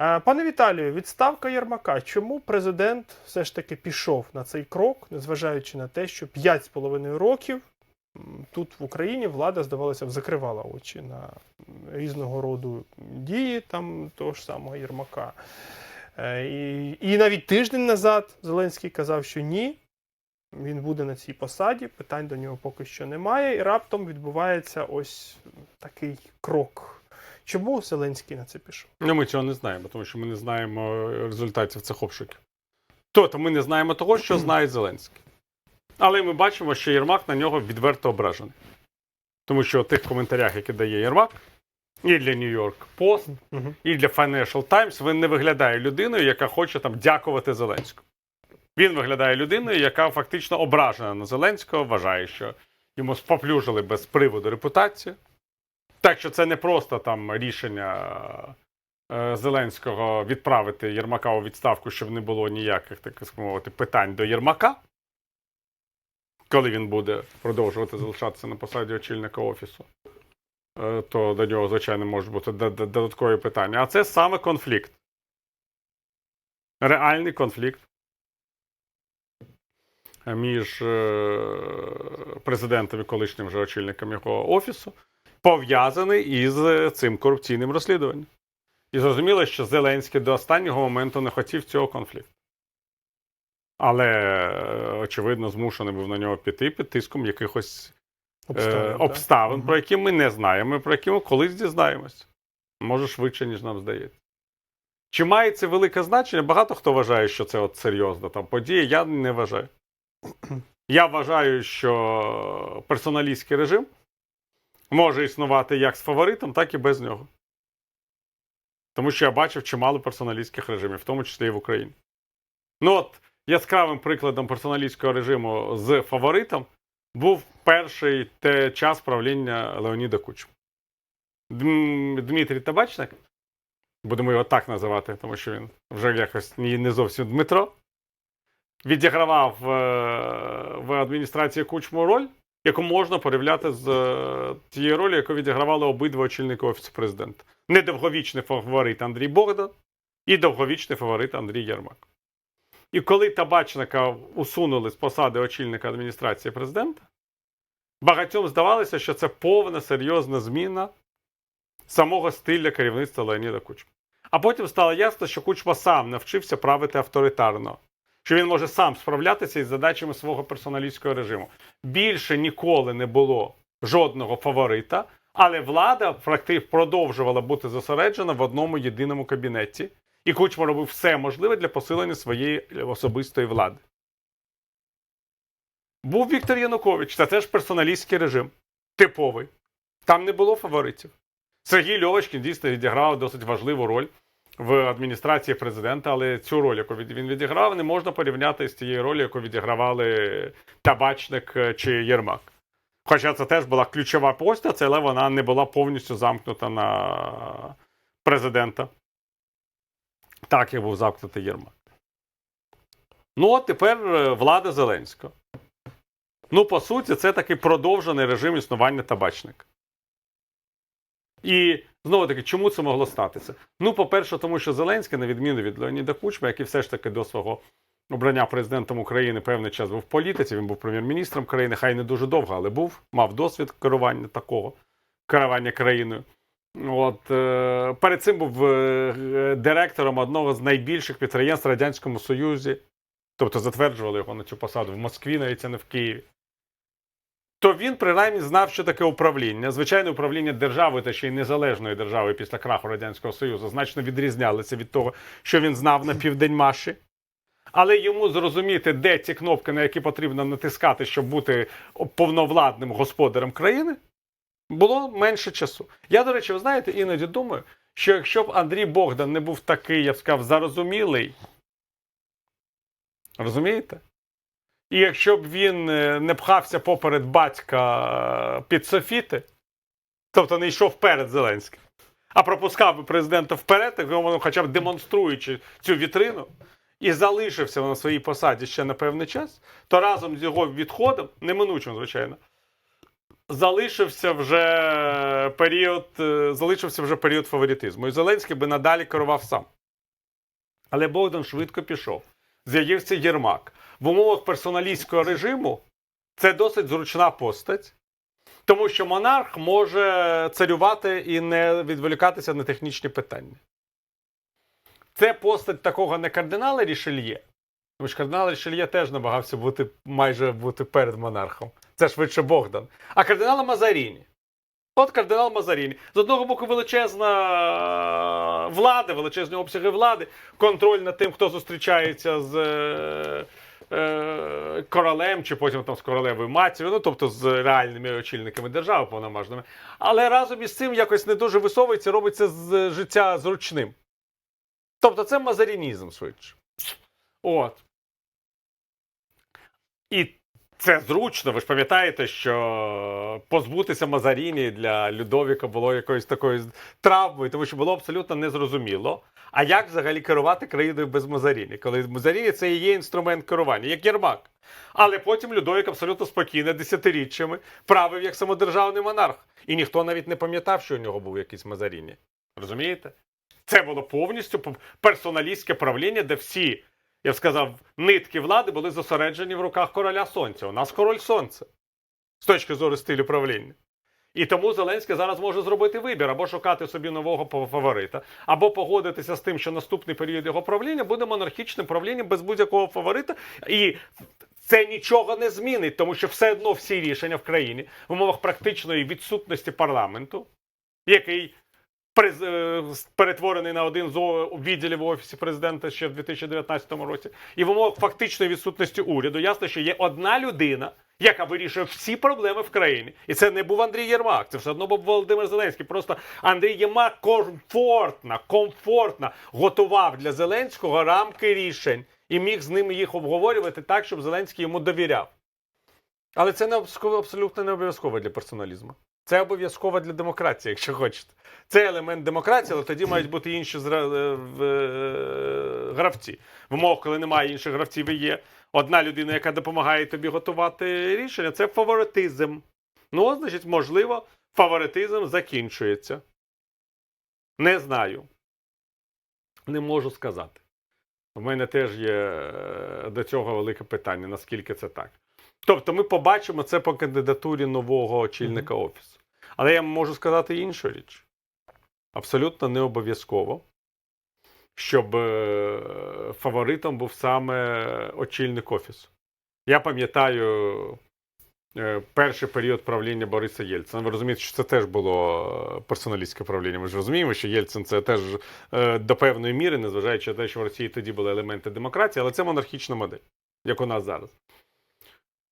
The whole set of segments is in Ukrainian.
Е, Пане Віталію, відставка Єрмака. Чому президент все ж таки пішов на цей крок, незважаючи на те, що 5,5 років тут в Україні влада, здавалося, закривала очі на різного роду дії там того ж самого Єрмака. Е, І, і навіть тиждень назад Зеленський казав, що ні, він буде на цій посаді, питань до нього поки що немає, і раптом відбувається ось такий крок. Чому Зеленський на це пішов? Ну, ми цього не знаємо, тому що ми не знаємо результатів цих обшуків. Тобто ми не знаємо того, що знає Зеленський. Але ми бачимо, що Єрмак на нього відверто ображений. Тому що в тих коментарях, які дає Єрмак, і для New York Post, і для Financial Times, він не виглядає людиною, яка хоче там дякувати Зеленському. Він виглядає людиною, яка фактично ображена на Зеленського, вважає, що йому споплюжили без приводу репутацію. Так що це не просто там рішення е, Зеленського відправити Єрмака у відставку, щоб не було ніяких, так мовити, питань до Єрмака, коли він буде продовжувати залишатися на посаді очільника офісу. Е, то до нього, звичайно, можуть бути додаткові питання. А це саме конфлікт. Реальний конфлікт між е, президентом і колишнім же очільником його офісу, пов'язаний із цим корупційним розслідуванням. І зрозуміло, що Зеленський до останнього моменту не хотів цього конфлікту. Але, е, очевидно, змушений був на нього піти під тиском якихось обставин, е, обставин про які ми не знаємо, про які ми колись дізнаємося. Може, швидше, ніж нам здається. Чи має це велике значення? Багато хто вважає, що це от серйозна там подія. Я не вважаю. Я вважаю, що персоналістський режим може існувати як з фаворитом, так і без нього. Тому що я бачив чимало персоналістських режимів, в тому числі і в Україні. Ну от яскравим прикладом персоналістського режиму з фаворитом був перший те час правління Леоніда Кучма. Дм- Дмитрій Табачник, будемо його так називати, тому що він вже якось не зовсім Дмитро, відігравав е, в адміністрації Кучму роль, яку можна порівняти з е, тією ролью, яку відігравали обидва очільники Офісу президента. Недовговічний фаворит Андрій Богдан і довговічний фаворит Андрій Єрмак. І коли табачника усунули з посади очільника адміністрації президента, багатьом здавалося, що це повна серйозна зміна самого стиля керівництва Леоніда Кучма. А потім стало ясно, що Кучма сам навчився правити авторитарно, що він може сам справлятися із задачами свого персоналістського режиму. Більше ніколи не було жодного фаворита, але влада практично продовжувала бути зосереджена в одному єдиному кабінеті, і Кучма робив все можливе для посилення своєї особистої влади. Був Віктор Янукович, це теж персоналістський режим, типовий. Там не було фаворитів. Сергій Льовочкін дійсно відіграв досить важливу роль в адміністрації президента, але цю роль, яку він відіграв, не можна порівняти з тією ролью, яку відігравали Табачник е, чи Єрмак. Хоча це теж була ключова постать, але вона не була повністю замкнута на президента. Так, як був замкнутий Єрмак. Ну, от тепер е, влада Зеленського. Ну, по суті, це такий продовжений режим існування табачника. І знову таки, чому це могло статися? Ну, по-перше, тому що Зеленський, на відміну від Леоніда Кучма, який все ж таки до свого обрання президентом України певний час був в політиці, він був прем'єр-міністром країни, хай не дуже довго, але був, мав досвід керування такого, керування країною. От, е, перед цим був е, директором одного з найбільших підприємств в Радянському Союзі, тобто затверджували його на цю посаду в Москві, навіть а не в Києві. То він принаймні знав, що таке управління. Звичайно, управління державою та ще й незалежною державою після краху Радянського Союзу значно відрізнялися від того, що він знав на південь Маші. Але йому зрозуміти, де ці кнопки, на які потрібно натискати, щоб бути повновладним господарем країни, було менше часу. Я, до речі, ви знаєте, іноді думаю, що якщо б Андрій Богдан не був такий, я б сказав, зарозумілий, розумієте? І якщо б він е, не пхався поперед батька е, під софіти, тобто не йшов вперед Зеленський, а пропускав би президента вперед, мовно, хоча б демонструючи цю вітрину, і залишився на своїй посаді ще на певний час, то разом з його відходом, неминучим, звичайно, залишився вже період, е, залишився вже період фаворитизму. І Зеленський би надалі керував сам. Але Богдан швидко пішов. З'явився Єрмак. В умовах персоналістського режиму це досить зручна постать, тому що монарх може царювати і не відволікатися на технічні питання. Це постать такого не кардинала Рішельє. Тому що кардинал Рішельє теж намагався бути майже бути перед монархом. Це швидше Богдан. А кардинала Мазаріні. От кардинал Мазаріні. З одного боку, величезна влада, величезні обсяги влади, контроль над тим, хто зустрічається з е, е, королем, чи потім там з королевою матір'ю, ну тобто з реальними очільниками держави повномажними. Але разом із цим якось не дуже висовується, робиться з життя зручним. Тобто це мазарінізм швидше. От. І це зручно. Ви ж пам'ятаєте, що позбутися Мазаріні для Людовіка було якоюсь такою травмою, тому що було абсолютно незрозуміло. А як взагалі керувати країною без Мазаріні? Коли Мазаріні це і є інструмент керування, як Єрмак. Але потім Людовік абсолютно спокійно, десятиріччями правив як самодержавний монарх. І ніхто навіть не пам'ятав, що у нього був якийсь Мазаріні. Розумієте? Це було повністю персоналістське правління, де всі я б сказав, нитки влади були зосереджені в руках короля сонця. У нас король сонця з точки зору стилю правління. І тому Зеленський зараз може зробити вибір або шукати собі нового фаворита, або погодитися з тим, що наступний період його правління буде монархічним правлінням без будь-якого фаворита. І це нічого не змінить, тому що все одно всі рішення в країні в умовах практичної відсутності парламенту, який перетворений на один з відділів в офісі президента ще в 2019 році, і в умовах фактичної відсутності уряду ясно, що є одна людина, яка вирішує всі проблеми в країні. І це не був Андрій Єрмак, це все одно був Володимир Зеленський. Просто Андрій Єрмак комфортно, комфортно готував для Зеленського рамки рішень і міг з ними їх обговорювати так, щоб Зеленський йому довіряв. Але це не абсолютно не обов'язково для персоналізму. Це обов'язково для демократії, якщо хочете. Це елемент демократії, але тоді мають бути інші е, е, гравці. В умовах, коли немає інших гравців, і є одна людина, яка допомагає тобі готувати рішення, це фаворитизм. Ну, значить, можливо, фаворитизм закінчується. Не знаю. Не можу сказати. У мене теж є е, до цього велике питання, наскільки це так. Тобто ми побачимо це по кандидатурі нового очільника офісу. Але я можу сказати іншу річ. Абсолютно не обов'язково, щоб е, фаворитом був саме очільник офісу. Я пам'ятаю е, перший період правління Бориса Єльцина. Ви розумієте, що це теж було персоналістське правління. Ми ж розуміємо, що Єльцин це теж е, до певної міри, незважаючи на те, що в Росії тоді були елементи демократії, але це монархічна модель, як у нас зараз.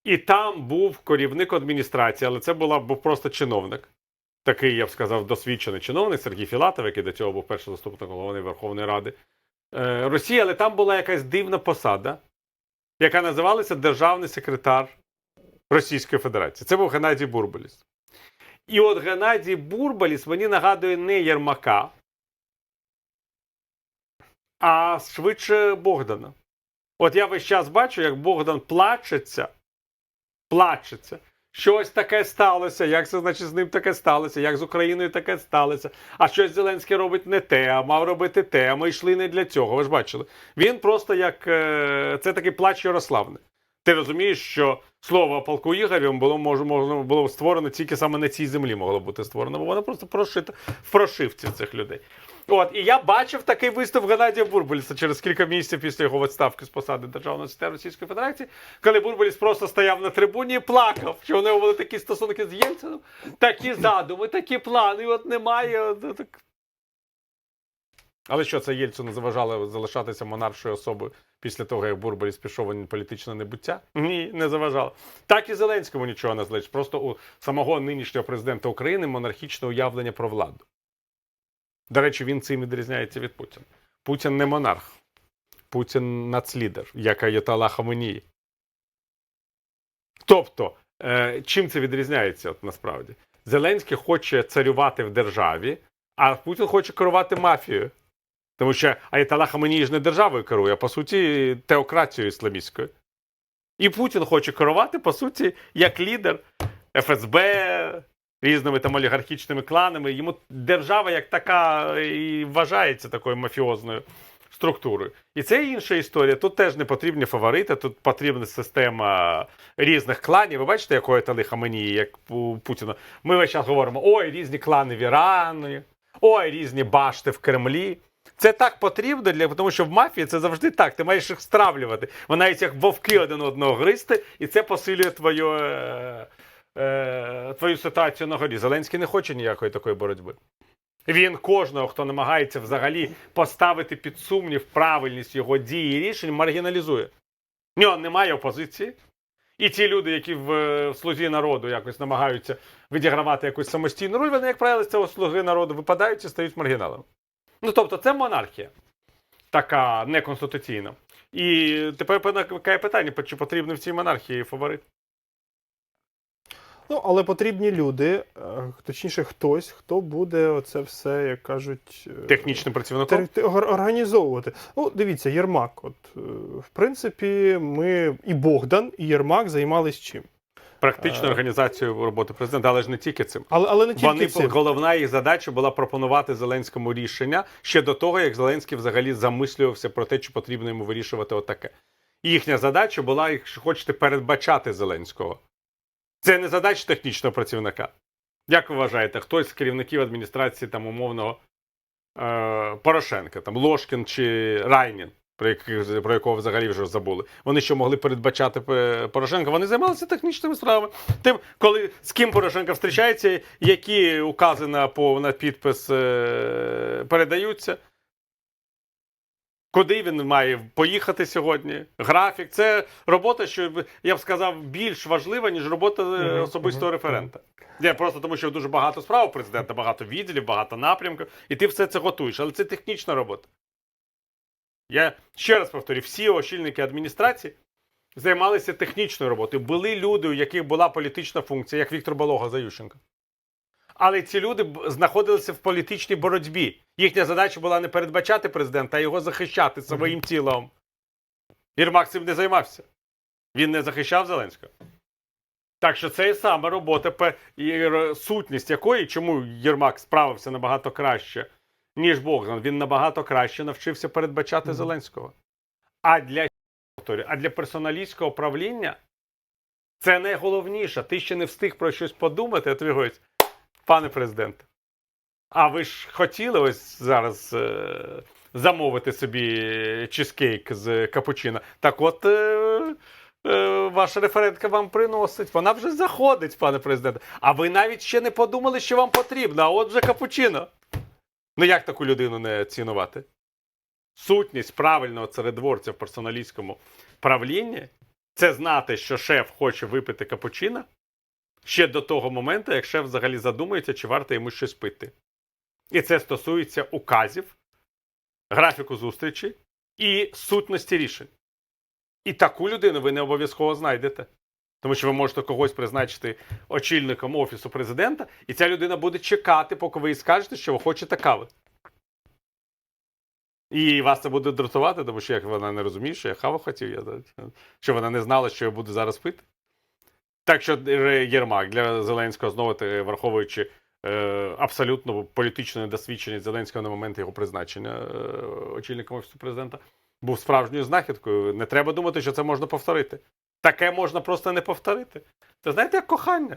І там був керівник адміністрації, але це була, був просто чиновник. Такий, я б сказав, досвідчений чиновник Сергій Філатов, який до цього був перший заступник голови Верховної Ради е, Росії, але там була якась дивна посада, яка називалася Державний секретар Російської Федерації. Це був Геннадій Бурбаліс. І от Геннадій Бурбаліс мені нагадує не Єрмака, а швидше Богдана. От я весь час бачу, як Богдан плачеться, плачеться. Щось таке сталося, як це значить з ним таке сталося, як з Україною таке сталося. А щось Зеленський робить не те, а мав робити те, а ми йшли не для цього. Ви ж бачили. Він просто як е, це такий плач Ярославни. Ти розумієш, що слово полку Ігорем було може, можна було створено тільки саме на цій землі могло бути створено, бо воно просто прошита в прошивці цих людей. От, і я бачив такий виступ Геннадія Бурбаліса через кілька місяців після його відставки з посади Державного секретаря Російської Федерації, коли Бурбаліс просто стояв на трибуні і плакав, що у нього були такі стосунки з Єльцином, такі задуми, такі плани, от немає. от так. Але що це Єльцину заважало залишатися монаршою особою після того, як Бурбаліс пішов у політичне небуття? Ні, не заважало. Так і Зеленському нічого не злить. Просто у самого нинішнього президента України монархічне уявлення про владу. До речі, він цим відрізняється від Путіна. Путін не монарх. Путін нацлідер, як Аятолла Хаменії. Тобто, е, чим це відрізняється от, насправді? Зеленський хоче царювати в державі, а Путін хоче керувати мафією. Тому що Аятолла Хаменії ж не державою керує, а по суті, теократією ісламістською. І Путін хоче керувати, по суті, як лідер ФСБ, різними там олігархічними кланами. Йому держава як така і вважається такою мафіозною структурою. І це інша історія. Тут теж не потрібні фаворити, тут потрібна система різних кланів. Ви бачите, якої та лихоманії, як у Путіна. Ми весь час говоримо: ой, різні клани в Ірані, ой, різні башти в Кремлі. Це так потрібно, для, тому що в мафії це завжди так. Ти маєш їх стравлювати. Вона навіть як вовки один одного гристи, і це посилює твою, е, твою ситуацію на горі. Зеленський не хоче ніякої такої боротьби. Він кожного, хто намагається взагалі поставити під сумнів правильність його дій і рішень, маргіналізує. В нього немає опозиції. І ті люди, які в, в слузі народу якось намагаються відігравати якусь самостійну роль, вони, як правило, з цього слуги народу випадають і стають маргіналами. Ну тобто, це монархія, така неконституційна. І тепер виникає питання, чи потрібен в цій монархії фаворит? Ну, але потрібні люди, е, точніше, хтось, хто буде оце все, як кажуть, е, Технічним працівником? організовувати. Ну, дивіться, Єрмак. От, е, в принципі, ми і Богдан, і Єрмак займались чим. Практичною Е. організацією роботи президента, але ж не тільки цим. Але, але не тільки Вони цим. головна їх задача була пропонувати Зеленському рішення ще до того, як Зеленський взагалі замислювався про те, чи потрібно йому вирішувати отаке. Їхня задача була, якщо хочете, передбачати Зеленського. Це не задача технічного працівника. Як ви вважаєте, хтось з керівників адміністрації там умовного е, Порошенка, там Ложкін чи Райнін, про, яких, про якого взагалі вже забули. Вони що могли передбачати е, Порошенка? Вони займалися технічними справами. Тим, коли з ким Порошенко зустрічається, які укази на, по, на підпис е, передаються. Куди він має поїхати сьогодні? Графік. Це робота, що я б сказав, більш важлива, ніж робота е, особистого референта. Я просто тому, що дуже багато справ у президента, багато відділів, багато напрямків, і ти все це готуєш. Але це технічна робота. Я ще раз повторю: всі очільники адміністрації займалися технічною роботою. Були люди, у яких була політична функція, як Віктор Болога за Ющенка. Але ці люди знаходилися в політичній боротьбі. Їхня задача була не передбачати президента, а його захищати своїм тілом. Єрмак цим не займався. Він не захищав Зеленського. Так що це і саме робота, сутність якої, чому Єрмак справився набагато краще, ніж Богдан. Він набагато краще навчився передбачати Мгм. Зеленського. А для, а для персоналістського правління це найголовніше. Ти ще не встиг про щось подумати, а тобі говорять, пане президенте, а ви ж хотіли ось зараз е, замовити собі чизкейк з капучино. Так от. Е, е, Ваша референтка вам приносить, вона вже заходить, пане президенте. А ви навіть ще не подумали, що вам потрібно, а от вже капучино. Ну як таку людину не цінувати? Сутність правильного царедворця в персоналістському правлінні це знати, що шеф хоче випити капучино ще до того моменту, як шеф взагалі задумується, чи варто йому щось пити. І це стосується указів, графіку зустрічі і сутності рішень. І таку людину ви не обов'язково знайдете. Тому що ви можете когось призначити очільником офісу президента, і ця людина буде чекати, поки ви їй скажете, що ви хочете кави. І вас це буде дратувати, тому що як вона не розуміє, що я каву хотів, я, що вона не знала, що я буду зараз пити. Так що Єрмак для Зеленського знову враховуючи абсолютно політичної недосвідченість Зеленського на момент його призначення е, очільником офісу президента, був справжньою знахідкою. Не треба думати, що це можна повторити. Таке можна просто не повторити. Це знаєте, як кохання.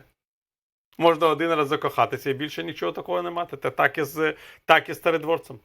Можна один раз закохатися і більше нічого такого не мати. Та так і з, так і з старидворцем.